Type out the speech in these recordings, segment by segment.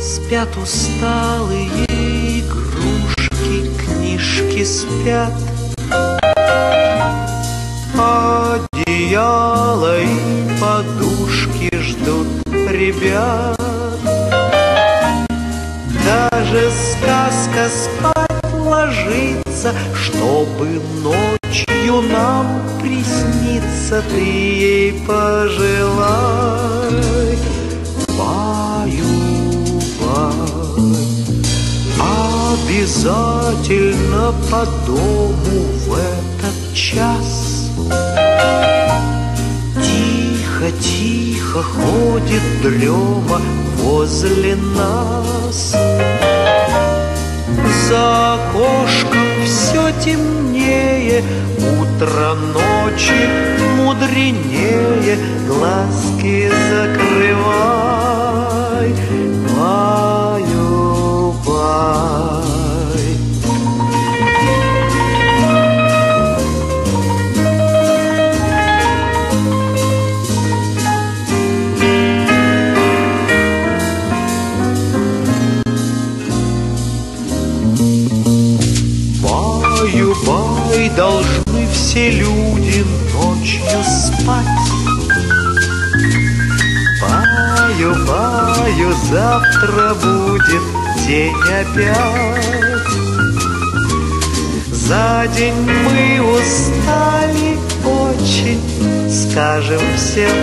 Спят усталые игрушки, книжки спят, Одеяло и подушки ждут ребят. Даже сказка спала ложится, чтобы ночью нам присниться, ты ей пожелай. Баю, бай, обязательно по дому в этот час. Тихо, тихо ходит дрема возле нас. Темнее, утро ночи мудренее, глазки закрывай, баю, бай. Баю-бай, должны все люди ночью спать. Баю-баю, завтра будет день опять. За день мы устали очень, скажем всем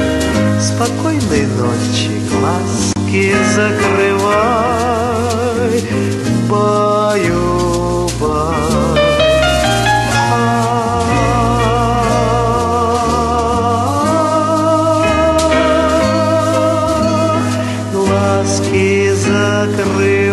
спокойной ночи, глазки закрывай. глазки закрыл.